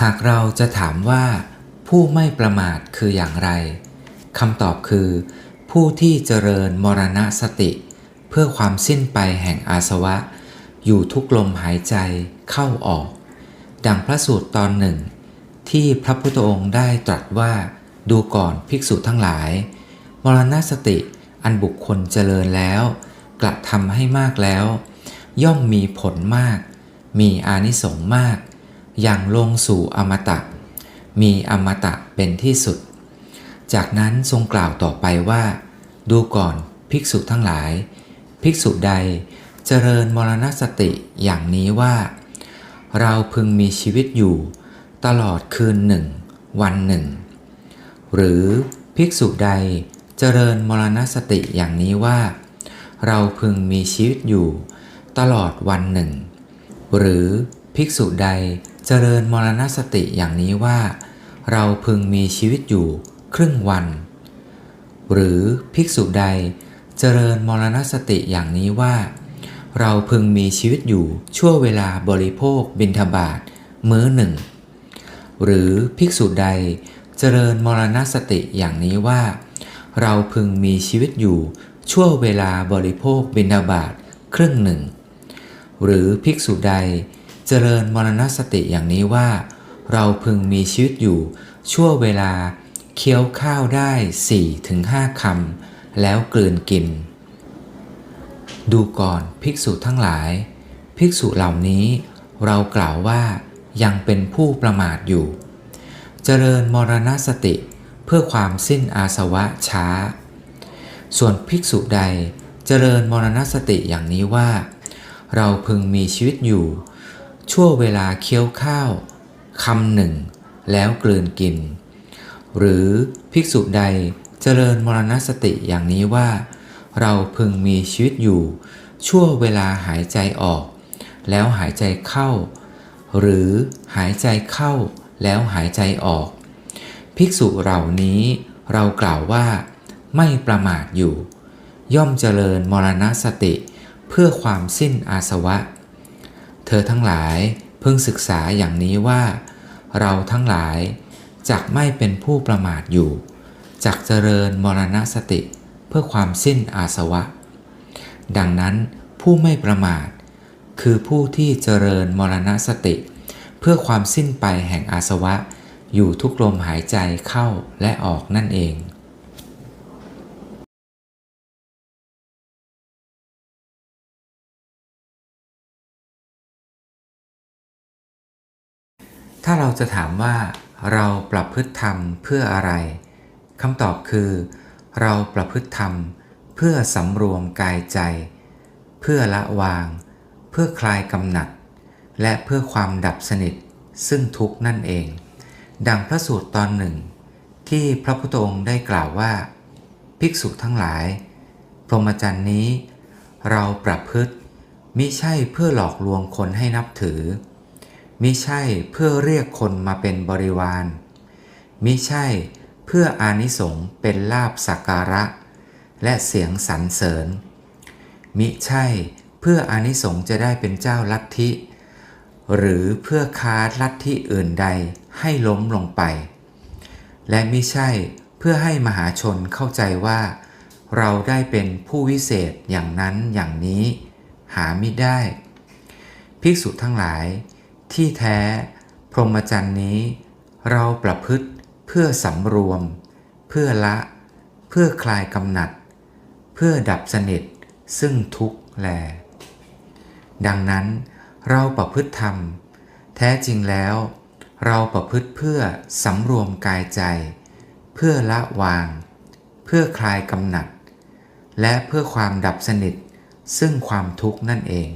หากเราจะถามว่า ผู้ไม่ประมาทคืออย่างไรคำตอบคือ ผู้ที่เจริญมรณสติ เพื่อความสิ้นไปแห่งอาสวะ อยู่ทุกลมหายใจเข้าออก ดังพระสูตรตอนหนึ่ง ที่พระพุทธองค์ได้ตรัสว่า ดูก่อนภิกษุทั้งหลาย มรณสติอันบุคคลเจริญแล้ว กระทำให้มากแล้ว ย่อมมีผลมาก มีอานิสงส์มาก อย่างลงสู่อมตะ มีอมตะเป็นที่สุด จากนั้นทรงกล่าวต่อไปว่า ดูก่อนภิกษุทั้งหลาย ภิกษุใดเจริญมรณสติอย่างนี้ว่า เราพึงมีชีวิตอยู่ ตลอดคืนหนึ่ง วันหนึ่ง หรือภิกษุใดเจริญมรณสติอย่างนี้ว่า เราพึงมีชีวิตอยู่ ตลอดวันหนึ่ง หรือภิกษุใดเจริญมรณสติอย่างนี้ว่า เราพึงมีชีวิตอยู่ครึ่งวัน หรือภิกษุใดเจริญมรณสติอย่างนี้ว่า เราพึงมีชีวิตอยู่ชั่วเวลาบริโภคบิณฑบาตมื้อหนึ่ง หรือภิกษุใดเจริญมรณสติอย่างนี้ว่า เราพึงมีชีวิตอยู่ชั่วเวลาบริโภคบิณฑบาตครึ่งหนึ่ง หรือภิกษุใดเจริญมรณสติอย่างนี้ว่า เราพึงมีชีวิตอยู่ ชั่วเวลาเคี้ยวข้าวได้4ถึง5คำแล้วกลืนกิน ดูก่อนภิกษุทั้งหลาย ภิกษุเหล่านี้ เรากล่าวว่ายังเป็นผู้ประมาทอยู่ เจริญมรณสติเพื่อความสิ้นอาสวะช้า ส่วนภิกษุใดเจริญมรณสติอย่างนี้ว่า เราพึงมีชีวิตอยู่ ชั่วเวลาเคี้ยวข้าวคำหนึ่ง แล้วกลืนกิน หรือภิกษุใดเจริญมรณสติอย่างนี้ว่า เราพึงมีชีวิตอยู่ ชั่วเวลาหายใจออก แล้วหายใจเข้า หรือหายใจเข้าแล้วหายใจออก ภิกษุเหล่านี้เรากล่าวว่า ไม่ประมาทอยู่ ย่อมเจริญมรณสติเพื่อความสิ้นอาสวะ เธอทั้งหลายเพิ่งศึกษาอย่างนี้ว่า เราทั้งหลายจักไม่เป็นผู้ประมาทอยู่จักเจริญมรณสติเพื่อความสิ้นอาสวะ ดังนั้นผู้ไม่ประมาท คือผู้ที่เจริญมรณสติ เพื่อความสิ้นไปแห่งอาสวะ อยู่ทุกลมหายใจเข้าและออกนั่นเอง ถ้าเราจะถามว่าเราประพฤติธรรมเพื่ออะไรคำตอบคือ เราประพฤติธรรมเพื่อสำรวมกายใจ เพื่อละวาง เพื่อคลายกำหนัด และเพื่อความดับสนิทซึ่งทุกข์นั่นเอง ดังพระสูตรตอนหนึ่ง ที่พระพุทธองค์ได้กล่าวว่า ภิกษุทั้งหลาย พรหมจรรย์นี้ เราประพฤติมิใช่เพื่อหลอกลวงคนให้นับถือ มิใช่เพื่อเรียกคนมาเป็นบริวาร มิใช่เพื่ออานิสงส์เป็นลาบสักการะ และเสียงสรรเสริญ มิใช่เพื่ออานิสงส์จะได้เป็นเจ้าลัทธิ หรือเพื่อค้าลัทธิอื่นใดให้ล้มลงไป และมิใช่เพื่อให้มหาชนเข้าใจว่า เราได้เป็นผู้วิเศษอย่างนั้นอย่างนี้ หาไม่ได้ ภิกษุทั้งหลาย ที่แท้ พรหมจรรย์นี้ เราประพฤติเพื่อสำรวม เพื่อละ เพื่อคลายกำหนัด เพื่อดับสนิทซึ่งทุกข์แล ดังนั้นเราประพฤติธรรม แท้จริงแล้ว เราประพฤติเพื่อสำรวมกายใจ เพื่อละวาง เพื่อคลายกำหนัด และเพื่อความดับสนิทซึ่งความทุกข์นั่นเอง